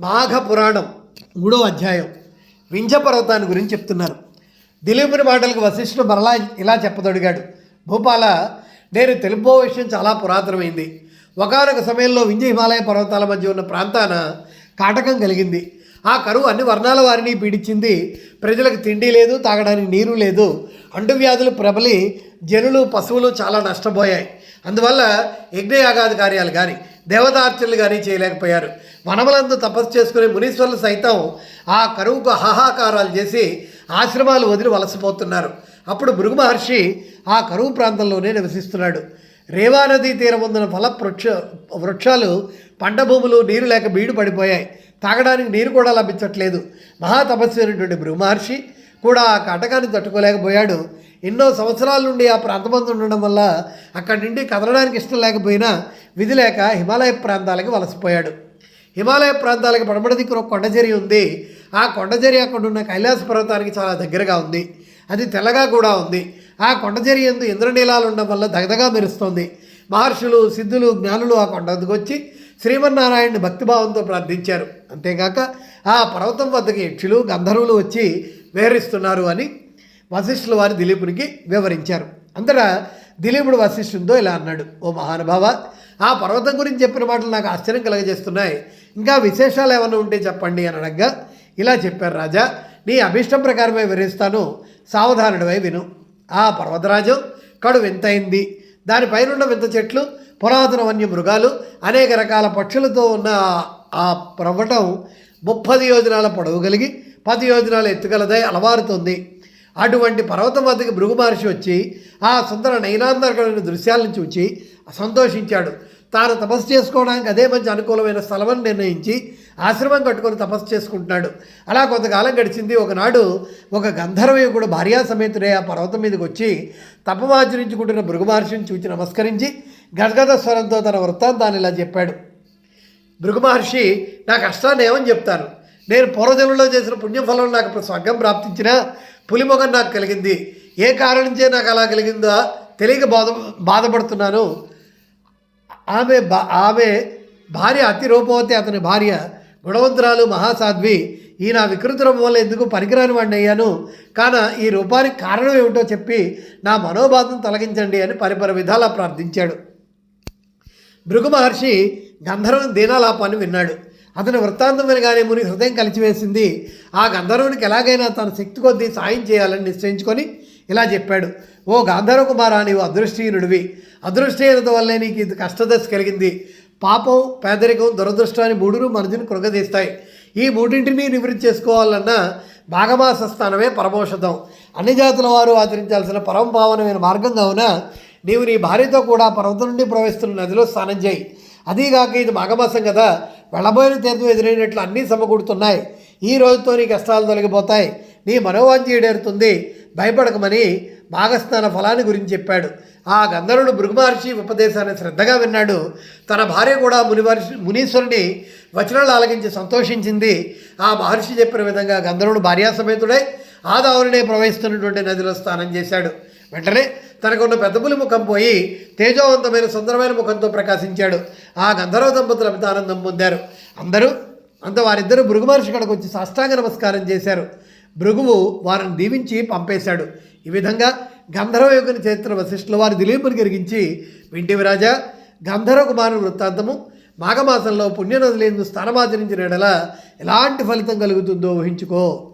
మాఘ పురాణం మూడో అధ్యాయం వింజ పర్వతాన్ని గురించి చెప్తున్నారు. దిలీపుని మాటలకు వశిష్ఠుడు మరలా ఇలా చెప్పదొడిగాడు. భూపాల నేను తెలుపో విషయం చాలా పురాతనమైంది. ఒకనొక సమయంలో వింజ హిమాలయ పర్వతాల మధ్య ఉన్న ప్రాంతాన కాటకం కలిగింది. ఆ కరువు అన్ని వర్ణాల వారిని పీడించింది. ప్రజలకు తిండి లేదు తాగడానికి నీరు లేదు. అంటువ్యాధులు ప్రబలి జనులు పశువులు చాలా నష్టపోయాయి. అందువల్ల యజ్ఞయాగాది కార్యాలు కానీ దేవతార్చనలు కానీ చేయలేకపోయారు. వనములందు తపస్సు చేసుకునే మునీశ్వరులు సైతం ఆ కరువుకు హాహాకారాలు చేసి ఆశ్రమాలు వదిలి వలసపోతున్నారు. అప్పుడు భృగు మహర్షి ఆ కరువు ప్రాంతంలోనే నివసిస్తున్నాడు. రేవా నదీ తీరం ఉన్న ఫల వృక్ష వృక్షాలు పంట భూములు నీరు లేక బీడు పడిపోయాయి. తాగడానికి నీరు కూడా లభించట్లేదు. మహాతపస్సు అయినటువంటి భృగు మహర్షి కూడా ఆ కటకాన్ని తట్టుకోలేకపోయాడు. ఎన్నో సంవత్సరాల నుండి ఆ ప్రాంతమందు ఉండడం వల్ల అక్కడి నుండి కదలడానికి ఇష్టం లేకపోయినా విధి లేక హిమాలయ ప్రాంతాలకి వలసపోయాడు. హిమాలయ ప్రాంతాలకి పడమడ దిక్కున ఒక కొండజరి ఉంది. ఆ కొండజరి అక్కడ ఉన్న కైలాస పర్వతానికి చాలా దగ్గరగా ఉంది. అది తెల్లగా కూడా ఉంది. ఆ కొండజరి ఎందు ఇంద్రనీలాలు ఉండడం వల్ల దగదగా మెరుస్తోంది. మహర్షులు సిద్ధులు జ్ఞానులు ఆ కొండకు వచ్చి శ్రీమన్నారాయణుని భక్తిభావంతో ప్రార్థించారు. అంతేగాక ఆ పర్వతం వద్దకి యక్షులు గంధర్వులు వచ్చి విహరిస్తున్నారు అని వశిష్ఠుల వారి దిలీపునికి వివరించారు. అంతటా దిలీపుడు వశిష్ఠునితో ఇలా అన్నాడు ఓ మహానుభావ ఆ పర్వతం గురించి చెప్పిన మాటలు నాకు ఆశ్చర్యం కలగజేస్తున్నాయి. ఇంకా విశేషాలు ఏమైనా ఉంటే చెప్పండి అని అడగగా ఇలా చెప్పారు రాజా నీ అభిష్టం ప్రకారమే వివరిస్తాను సావధానుడివై విను. ఆ పర్వతరాజు కడు వింతైంది దానిపైనున్న వింత చెట్లు పురాతన వన్య మృగాలు అనేక రకాల పక్షులతో ఉన్న ఆ- ఆ ప్రవటం ముప్పది యోజనాల పొడవు కలిగి పది యోజనాలు ఎత్తుగలదై అలవారుతుంది. అటువంటి పర్వతం వద్దకు భృగు మహర్షి వచ్చి ఆ సుందర నయనాందరకమైన దృశ్యాలను చూచి సంతోషించాడు. తాను తపస్సు చేసుకోవడానికి అదే మంచి అనుకూలమైన స్థలమని నిర్ణయించి ఆశ్రమం కట్టుకొని తపస్సు చేసుకుంటున్నాడు. అలా కొంతకాలం గడిచింది. ఒకనాడు ఒక గంధర్వయుడు భార్యా సమేతుడే ఆ పర్వతం మీదకి వచ్చి తపమాచరించుకుంటున్న భృగు మహర్షిని చూచి నమస్కరించి గద్గద స్వరంతో తన వృత్తాంతాన్ని ఇలా చెప్పాడు. భృగు మహర్షి నా కష్టాన్ని ఏమని చెప్తాను నేను పూర్వజన్మలో చేసిన పుణ్యఫలం నాకు స్వర్గం ప్రాప్తించిన పులిమొగం నాకు కలిగింది. ఏ కారణంచే నాకు అలా కలిగిందో తెలియక బాధ బాధపడుతున్నాను. ఆమె బా ఆమె భార్య అతి రూపవతి అతని భార్య గుణవంతురాలు మహాసాధ్వి. ఈ నా వికృతి రూపం వల్ల ఎందుకు పనికిరాని వాడిని అయ్యాను? కాన ఈ రూపానికి కారణం ఏమిటో చెప్పి నా మనోబాధను తొలగించండి అని పరిపర విధాలా ప్రార్థించాడు. భృగు మహర్షి గంధర్వం దీనాలాపాన్ని విన్నాడు. అతని వృత్తాంతం వినగానే ముని హృదయం కలిచివేసింది. ఆ గంధర్వునికి ఎలాగైనా తన శక్తి కొద్దీ సాయం చేయాలని నిశ్చయించుకొని ఇలా చెప్పాడు. ఓ గాంధర్వ కుమారా నీవు అదృష్టహీనుడివి. అదృష్టహీనత వల్లే నీకు ఇది కష్టదశ కలిగింది. పాపం పేదరికం దురదృష్టాన్ని మూడును మనసుని కృగదీస్తాయి. ఈ మూడింటిని నివృత్తి చేసుకోవాలన్నా భాగమాస స్థానమే పరమోషధం. అన్ని జాతుల వారు ఆచరించాల్సిన పరమ భావనమైన మార్గం కావున నీవు నీ భార్యతో కూడా పర్వతం నుండి ప్రవహిస్తున్న నదిలో స్నానం చేయి. అదీగాక ఇది మాఘమాసం కదా. వెళ్ళబోయిన తీర్థం ఎదురైనట్లు అన్నీ సమకూడుతున్నాయి ఈ రోజుతో నీ కష్టాలు తొలగిపోతాయి. నీ మనోవాంఛ ఈడేరుతుంది. భయపడకమని మాఘస్నాన ఫలాన్ని గురించి చెప్పాడు. ఆ గంధర్వుడు భృగు మహర్షి ఉపదేశాన్ని శ్రద్ధగా విన్నాడు. తన భార్య కూడా మునివర్షి మునీశ్వరుని వచనాలు ఆలగించి సంతోషించింది. ఆ మహర్షి చెప్పిన విధంగా గంధర్వుడు భార్యాసమేతుడై ఆదావులనే ప్రవహిస్తున్నటువంటి నదిలో స్నానం చేశాడు. వెంటనే తనకున్న పెద్ద పులి ముఖం పోయి తేజోవంతమైన సుందరమైన ముఖంతో ప్రకాశించాడు. ఆ గంధర్వ దంపతులు అమిత ఆనందం పొందారు. అందరూ అంత వారిద్దరూ భృగు మహర్షి కడకు వచ్చి సాష్టాంగ నమస్కారం చేశారు. భృగువు వారిని దీవించి పంపేశాడు. ఈ విధంగా గంధర్వ యుగని చరిత్ర వశిష్ఠుల వారి దిలీపుని కలిగించి వింటివి రాజా గంధర్వ కుమారుని వృత్తాంతము మాఘమాసంలో పుణ్యనదులందు స్థానమాచరించిన ఎడల ఎలాంటి ఫలితం కలుగుతుందో ఊహించుకో.